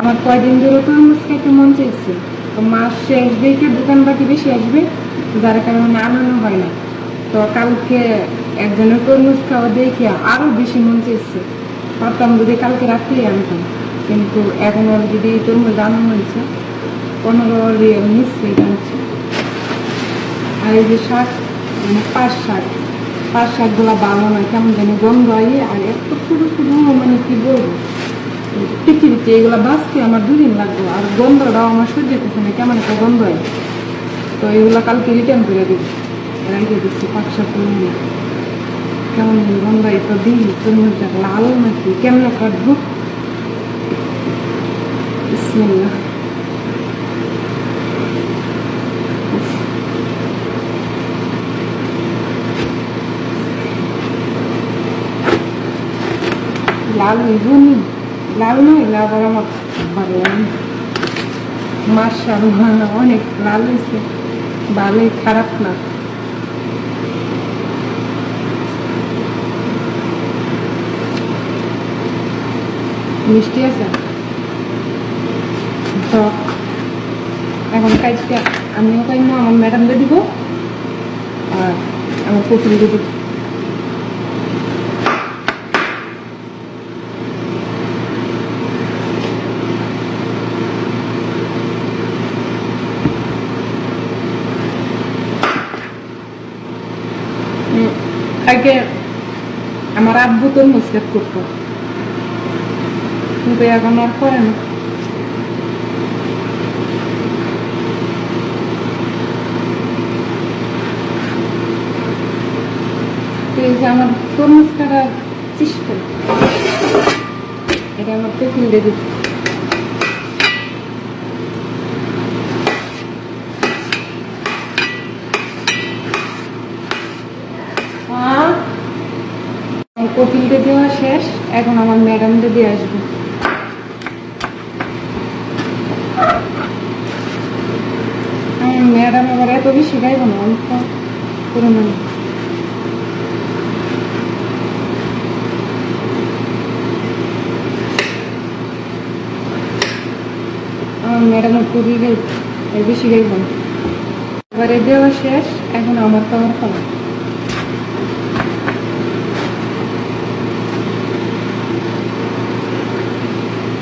আমার কয়দিন ধরে তরমুজ খাইতে মন চাইছে। তো মাস শেষ দেখে দোকান বাকি বেশি আসবে, যার কারণে আনানো হয় না। তো কালকে একজনের তরমুজ খাওয়া দেখে আরও বেশি মন চাইছে। ভাবতাম যদি কালকে রাত্রেই আনতাম, কিন্তু এখন অলরেডি তরমুজ আনানো হয়েছে। পনেরো নিচ্ছে আনছে আর এই যে শাক মানে পাঁচ শাক পাঁচ শাকগুলো নয় কেমন জানি গন্ধ হয় আর এত ছোটো ছোটো মানে কি বলব? পৃথিবীতে এগুলো বাঁচতে আমার দুদিন লাগবে। আর গন্ধটাও আমার সহ্য করছে না, কেমন একটা গন্ধ হয়। তো এগুলো কালকে রিটার্ন করে দিবি। রেখে দিচ্ছি পাঁচ সাত কেমন গন্ধ তো দিই তরমুজটা লাল নাকি, কেমন কাটবো? বিসমিল্লাহ। লাল হইবনি লাল নয় লাল আর আমার ভালো লাগে মার্শাল্লাহ অনেক লাল হয়েছে। ভালোই খারাপ না। মিষ্টি আছে? টক এখন কাজটা আমিও কাইম, আমার ম্যাডামকে দিব। আর আমার পুতুলকে দিব আগে আমার আব্বু তো মুসলেট করতো। কিন্তু এখন আর করে না। আমার তরমুজ কাটার সিস্টেম এটা আমার টিফিন দিয়ে দিচ্ছি কপিলকে দেওয়া শেষ, এখন আমার ম্যাডামকে দিয়ে আসব। ম্যাডাম এবার এত বেশি গাইব না, অল্প করে নেব। ম্যাডাম এর বেশি গাইব এবারে দেওয়া শেষ, এখন আমার তো আমার খাওয়া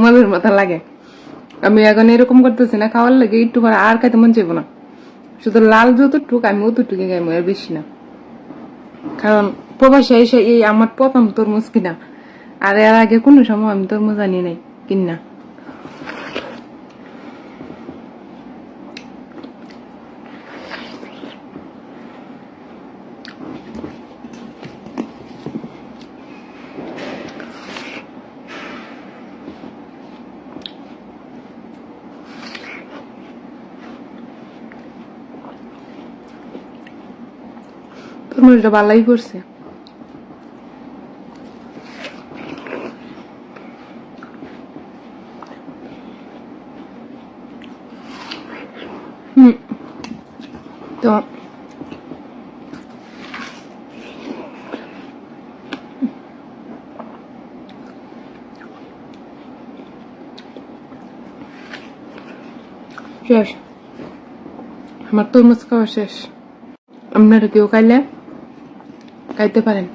মধুর মতো লাগে। আমি এখন এরকম করতেছি না, খাওয়ার লাগে, একটু করে আর খাইতে মন চাইব না। শুধু লাল যতটুক, আমি অতটুকু খাইবো আর বেশি না। কারণ প্রবাসে এসে এই আমার প্রথম তরমুজ কিনা, আর এর আগে কোনো সময় আমি তরমুজ আনি নাই, কিনা। তরমুজটা ভালোই করছে। হুম। তো শেষ। আমার তরমুজ খাওয়া শেষ। আপনারা কেউ খাইলে? খাইতে পারেন।